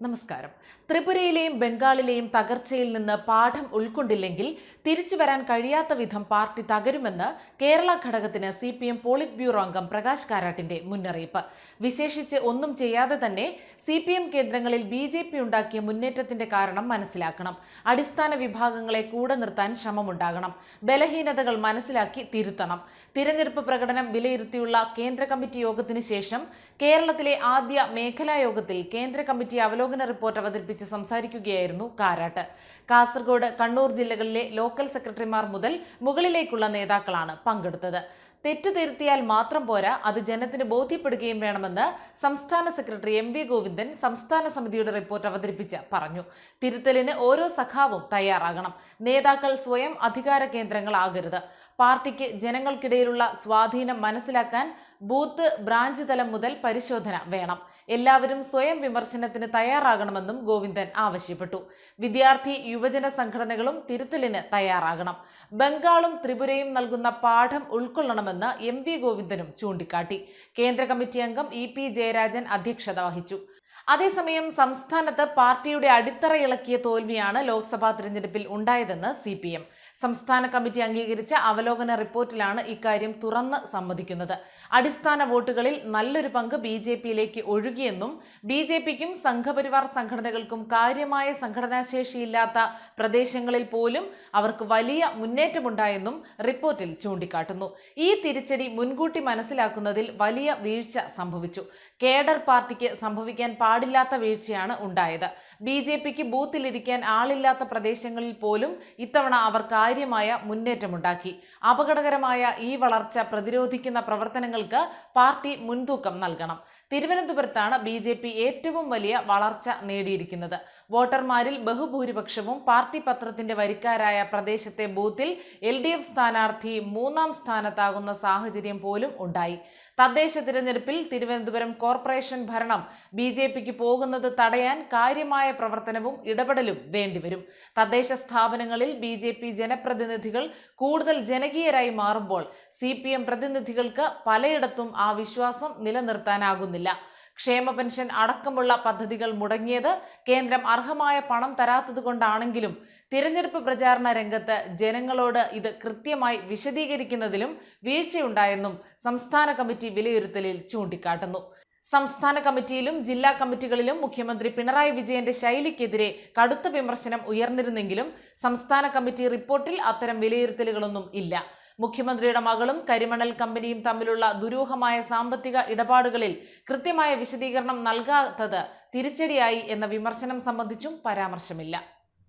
നമസ്കാരം. ത്രിപുരയിലെയും ബംഗാളിലെയും തകർച്ചയിൽ നിന്ന് പാഠം ഉൾക്കൊണ്ടില്ലെങ്കിൽ തിരിച്ചു വരാൻ കഴിയാത്ത വിധം പാർട്ടി തകരുമെന്ന് കേരള ഘടകത്തിന് C P M polit bureau അംഗം പ്രകാശ് കാരാട്ടിന്റെ മുന്നറിയിപ്പ്. വിശേഷിച്ച് ഒന്നും ചെയ്യാതെ തന്നെ സി പി എം കേന്ദ്രങ്ങളിൽ ബി ജെ പി ഉണ്ടാക്കിയ മുന്നേറ്റത്തിന്റെ കാരണം മനസ്സിലാക്കണം. അടിസ്ഥാന വിഭാഗങ്ങളെ കൂടെ നിർത്താൻ ശ്രമമുണ്ടാകണം. ബലഹീനതകൾ മനസ്സിലാക്കി തിരുത്തണം. തിരഞ്ഞെടുപ്പ് പ്രകടനം വിലയിരുത്തിയുള്ള കേന്ദ്ര കമ്മിറ്റി യോഗത്തിന് ശേഷം കേരളത്തിലെ ആദ്യ മേഖലാ യോഗത്തിൽ കേന്ദ്ര കമ്മിറ്റി അവലോകന റിപ്പോർട്ട് അവതരിപ്പിച്ച് സംസാരിക്കുകയായിരുന്നു കാരാട്ട്. കാസർഗോഡ് കണ്ണൂർ ജില്ലകളിലെ ലോക്കൽ സെക്രട്ടറിമാർ മുതൽ മുകളിലേക്കുള്ള നേതാക്കളാണ് പങ്കെടുത്തത്. തെറ്റു തിരുത്തിയാൽ മാത്രം പോരാ അത് ജനത്തിന് ബോധ്യപ്പെടുകയും വേണമെന്ന് സംസ്ഥാന സെക്രട്ടറി എം വി ഗോവിന്ദൻ സംസ്ഥാന സമിതിയുടെ റിപ്പോർട്ട് അവതരിപ്പിച്ച് പറഞ്ഞു. തിരുത്തലിന് ഓരോ സഖാവും തയ്യാറാകണം. നേതാക്കൾ സ്വയം അധികാര കേന്ദ്രങ്ങളാകരുത്. പാർട്ടിക്ക് ജനങ്ങൾക്കിടയിലുള്ള സ്വാധീനം മനസ്സിലാക്കാൻ ബൂത്ത് ബ്രാഞ്ച് തലം മുതൽ പരിശോധന വേണം. എല്ലാവരും സ്വയം വിമർശനത്തിന് തയ്യാറാകണമെന്നും ഗോവിന്ദൻ ആവശ്യപ്പെട്ടു. വിദ്യാർത്ഥി യുവജന സംഘടനകളും തിരുത്തലിന് തയ്യാറാകണം. ബംഗാളും ത്രിപുരയും നൽകുന്ന പാഠം ഉൾക്കൊള്ളണമെന്ന് എം വി ഗോവിന്ദനും ചൂണ്ടിക്കാട്ടി. കേന്ദ്ര കമ്മിറ്റി അംഗം ഇ പി ജയരാജൻ അധ്യക്ഷത വഹിച്ചു. അതേസമയം സംസ്ഥാനത്ത് പാർട്ടിയുടെ അടിത്തറ ഇളക്കിയ തോൽവിയാണ് ലോക്സഭാ തിരഞ്ഞെടുപ്പിൽ ഉണ്ടായതെന്ന് സി സംസ്ഥാന കമ്മിറ്റി അംഗീകരിച്ച അവലോകന റിപ്പോർട്ടിലാണ് ഇക്കാര്യം തുറന്ന് സമ്മതിക്കുന്നത്. അടിസ്ഥാന വോട്ടുകളിൽ നല്ലൊരു പങ്ക് ബി ജെ പിയിലേക്ക് ഒഴുകിയെന്നും ബി ജെ പിക്കും സംഘപരിവാർ സംഘടനകൾക്കും കാര്യമായ സംഘടനാശേഷിയില്ലാത്ത പ്രദേശങ്ങളിൽ പോലും അവർക്ക് വലിയ മുന്നേറ്റമുണ്ടായെന്നും റിപ്പോർട്ടിൽ ചൂണ്ടിക്കാട്ടുന്നു. ഈ തിരിച്ചടി മുൻകൂട്ടി മനസ്സിലാക്കുന്നതിൽ വലിയ വീഴ്ച സംഭവിച്ചു. കേഡർ പാർട്ടിക്ക് സംഭവിക്കാൻ പാടില്ലാത്ത വീഴ്ചയാണ് ഉണ്ടായത്. ബി ജെ പിക്ക് ബൂത്തിലിരിക്കാൻ ആളില്ലാത്ത പ്രദേശങ്ങളിൽ പോലും ഇത്തവണ അവർ കാര്യമായ മുന്നേറ്റമുണ്ടാക്കി. അപകടകരമായ ഈ വളർച്ച പ്രതിരോധിക്കുന്ന പ്രവർത്തനങ്ങൾക്ക് പാർട്ടി മുൻതൂക്കം നൽകണം. തിരുവനന്തപുരത്താണ് ബി ജെ പി ഏറ്റവും വലിയ വളർച്ച നേടിയിരിക്കുന്നത്. വോട്ടർമാരിൽ ബഹുഭൂരിപക്ഷവും പാർട്ടി പത്രത്തിന്റെ വരിക്കാരായ പ്രദേശത്തെ ബൂത്തിൽ എൽ ഡി എഫ് സ്ഥാനാർത്ഥി മൂന്നാം സ്ഥാനത്താകുന്ന സാഹചര്യം പോലും ഉണ്ടായി. തദ്ദേശ തിരഞ്ഞെടുപ്പിൽ തിരുവനന്തപുരം കോർപ്പറേഷൻ ഭരണം. ബി ജെ പിക്ക് പോകുന്നത് തടയാൻ കാര്യമായ പ്രവർത്തനവും ഇടപെടലും വേണ്ടിവരും. തദ്ദേശ സ്ഥാപനങ്ങളിൽ ബി ജെ പി ജനപ്രതിനിധികൾ കൂടുതൽ ജനകീയരായി മാറുമ്പോൾ സി പി എം പ്രതിനിധികൾക്ക് പലയിടത്തും ആ വിശ്വാസം നിലനിർത്താനാകുന്നില്ല. ക്ഷേമ പെൻഷൻ അടക്കമുള്ള പദ്ധതികൾ മുടങ്ങിയത് കേന്ദ്രം അർഹമായ പണം തരാത്തതുകൊണ്ടാണെങ്കിലും തിരഞ്ഞെടുപ്പ് പ്രചാരണ രംഗത്ത് ജനങ്ങളോട് ഇത് കൃത്യമായി വിശദീകരിക്കുന്നതിലും വീഴ്ചയുണ്ടായെന്നും സംസ്ഥാന കമ്മിറ്റി വിലയിരുത്തലിൽ ചൂണ്ടിക്കാട്ടുന്നു. സംസ്ഥാന കമ്മിറ്റിയിലും ജില്ലാ കമ്മിറ്റികളിലും മുഖ്യമന്ത്രി പിണറായി വിജയന്റെ ശൈലിക്കെതിരെ കടുത്ത വിമർശനം ഉയർന്നിരുന്നെങ്കിലും സംസ്ഥാന കമ്മിറ്റി റിപ്പോർട്ടിൽ അത്തരം വിലയിരുത്തലുകളൊന്നും ഇല്ല. മുഖ്യമന്ത്രിയുടെ മകളും കരിമണൽ കമ്പനിയും തമ്മിലുള്ള ദുരൂഹമായ സാമ്പത്തിക ഇടപാടുകളിൽ കൃത്യമായ വിശദീകരണം നൽകാത്തത് തിരിച്ചടിയായി എന്ന വിമർശനം സംബന്ധിച്ചും പരാമർശമില്ല